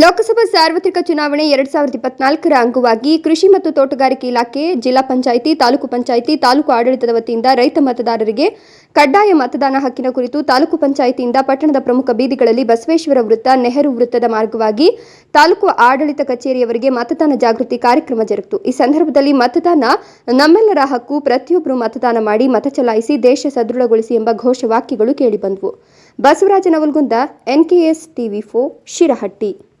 ಲೋಕಸಭಾ ಸಾರ್ವತ್ರಿಕ ಚುನಾವಣೆ ಎರಡ್ ಸಾವಿರದ ಇಪ್ಪತ್ನಾಲ್ಕರ ಅಂಗವಾಗಿ ಕೃಷಿ ಮತ್ತು ತೋಟಗಾರಿಕೆ ಇಲಾಖೆ, ಜಿಲ್ಲಾ ಪಂಚಾಯಿತಿ, ತಾಲೂಕು ಪಂಚಾಯಿತಿ, ತಾಲೂಕು ಆಡಳಿತದ ವತಿಯಿಂದ ರೈತ ಮತದಾರರಿಗೆ ಕಡ್ಡಾಯ ಮತದಾನ ಹಕ್ಕಿನ ಕುರಿತು ತಾಲೂಕು ಪಂಚಾಯಿತಿಯಿಂದ ಪಟ್ಟಣದ ಪ್ರಮುಖ ಬೀದಿಗಳಲ್ಲಿ ಬಸವೇಶ್ವರ ವೃತ್ತ, ನೆಹರು ವೃತ್ತದ ಮಾರ್ಗವಾಗಿ ತಾಲೂಕು ಆಡಳಿತ ಕಚೇರಿಯವರಿಗೆ ಮತದಾನ ಜಾಗೃತಿ ಕಾರ್ಯಕ್ರಮ ಜರುಗಿತು. ಈ ಸಂದರ್ಭದಲ್ಲಿ ಮತದಾನ ನಮ್ಮೆಲ್ಲರ ಹಕ್ಕು ಪ್ರತಿಯೊಬ್ಬರು ಮತದಾನ ಮಾಡಿ ಮತ ಚಲಾಯಿಸಿ ದೇಶ ಸದೃಢಗೊಳಿಸಿ ಎಂಬ ಘೋಷವಾಕ್ಯಗಳು ಕೇಳಿಬಂದವು. ಬಸವರಾಜ ನವಲ್ಗುಂದ ಎನ್ಕೆಎಸ್ ಟಿವಿ ಫೋ ಶಿರಹಟ್ಟಿ.